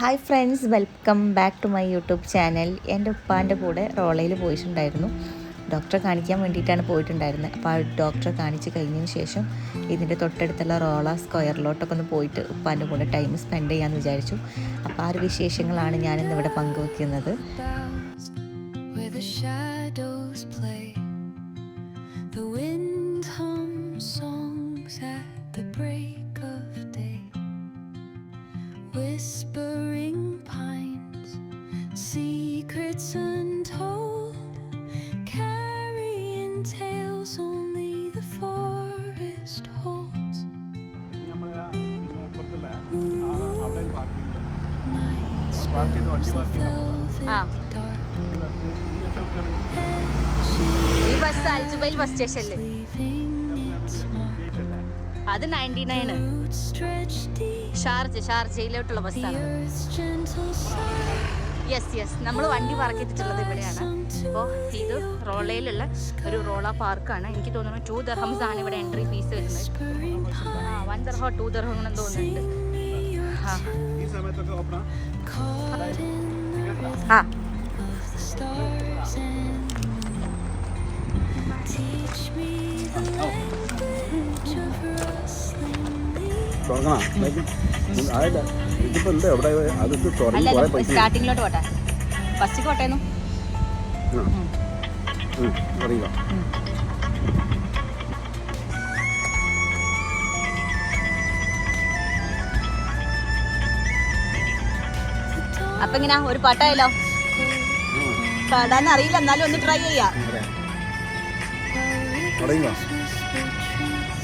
Hi friends welcome back to my YouTube channel. എന്റെ ഉപ്പാന്റെ കൂടെ റോളയിൽ പോയിട്ടുണ്ടായിരുന്നു. ഡോക്ടറെ കാണിക്കാൻ വേണ്ടിയിട്ടാണ് പോയിട്ടുണ്ടായിരുന്നത്. അപ്പോൾ ആ ഡോക്ടറെ കാണിച്ച് കഴിഞ്ഞതിന് ശേഷം ഇതിന്റെ തൊട്ടടുത്തുള്ള റോള സ്ക്വയറിലോട്ടൊക്കെ ഒന്ന് പോയിട്ട് ഉപ്പാന്റെ കൂടെ ടൈം സ്പെൻഡ് ചെയ്യാമെന്ന് വിചാരിച്ചു. അപ്പോൾ ആ ഒരു വിശേഷങ്ങളാണ് ഞാനിന്ന് ഇവിടെ പങ്കുവെക്കുന്നത്. Whisper. Secrets untold, carrying tales only the forest holds. Nights the velvet dark. ഈ ബസ് അൽജുബൈൽ ബസ് സ്റ്റേഷനിൽ Leaving its mark. അത് ninety nine Roots stretch deep. Sharjah ഷാർജയിലോട്ടുള്ള The ബസ്സാണ് earth's gentle sigh. Yes yes നമ്മൾ വണ്ടി park ചെയ്തിട്ടുള്ളത് ഇവിടെയാണ്. അപ്പോൾ ഇത് റോളയിലുള്ള ഒരു റോള പാർക്കാണ്. എനിക്ക് തോന്നുന്നു ടു ദർഹംസ് ആണ് ഇവിടെ എൻട്രി ഫീസ് വരുന്നത്. വൺ ദർഹോ ടു ദർഹം എന്ന് തോന്നുന്നുണ്ട്. ആ. Teach me the language of തുടങ്ങണം ആയില്ല ഇതിപ്പോ എന്താ എവിടെ അതിട്ട് തുറന്ന് കുറെ പൈസ സ്റ്റാർട്ടിങ്ങിലോട്ട് പോട്ടെ. ഫസ്റ്റ് കോട്ടേന്നു അറിയുക അപ്പൊ എങ്ങനാ ഒരു പാട്ടായല്ലോ. പാടാൻ അറിയില്ല എന്നാലും ഒന്ന് ട്രൈ ചെയ്യാം.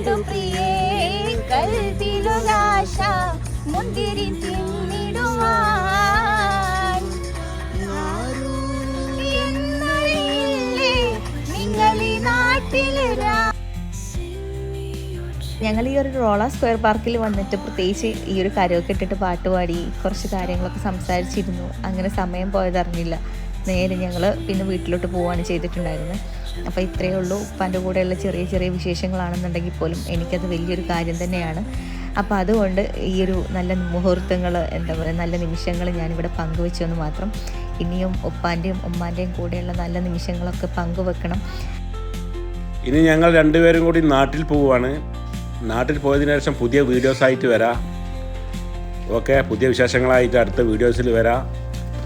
ഉണ്ടു പ്രിയേ കൽവിലൊരാശ മുന്തിരി തിന്നിടുവാൻ. എന്നറിയില്ലേ ഞങ്ങൾ ഈ ഒരു റോള സ്ക്വയർ പാർക്കിൽ വന്നിട്ട് പ്രത്യേകിച്ച് ഈ ഒരു കരയൊക്കെ ഇട്ടിട്ട് പാട്ട് പാടി കുറച്ച് കാര്യങ്ങളൊക്കെ സംസാരിച്ചിരുന്നു. അങ്ങനെ സമയം പോയതറിഞ്ഞില്ല. നേരെ ഞങ്ങൾ പിന്നെ വീട്ടിലോട്ട് പോവുകയാണ് ചെയ്തിട്ടുണ്ടായിരുന്നത് അപ്പോൾ ഇത്രയേ ഉള്ളൂ. ഉപ്പാന്റെ കൂടെയുള്ള ചെറിയ ചെറിയ വിശേഷങ്ങളാണെന്നുണ്ടെങ്കിൽ പോലും എനിക്കത് വലിയൊരു കാര്യം തന്നെയാണ്. അപ്പോൾ അതുകൊണ്ട് ഈ ഒരു നല്ല മുഹൂർത്തങ്ങൾ എന്താ പറയുക നല്ല നിമിഷങ്ങൾ ഞാനിവിടെ പങ്കുവെച്ചു എന്ന് മാത്രം ഇനിയും ഉപ്പാന്റെയും ഉമ്മാന്റെയും കൂടെയുള്ള നല്ല നിമിഷങ്ങളൊക്കെ പങ്കുവെക്കണം. ഇനി ഞങ്ങൾ രണ്ടുപേരും കൂടി നാട്ടിൽ പോവുകയാണ് നാട്ടിൽ പോയതിനു ശേഷം പുതിയ വീഡിയോസായിട്ട് വരാം. ഓക്കെ പുതിയ വിശേഷങ്ങളായിട്ട് അടുത്ത വീഡിയോസിൽ വരാം.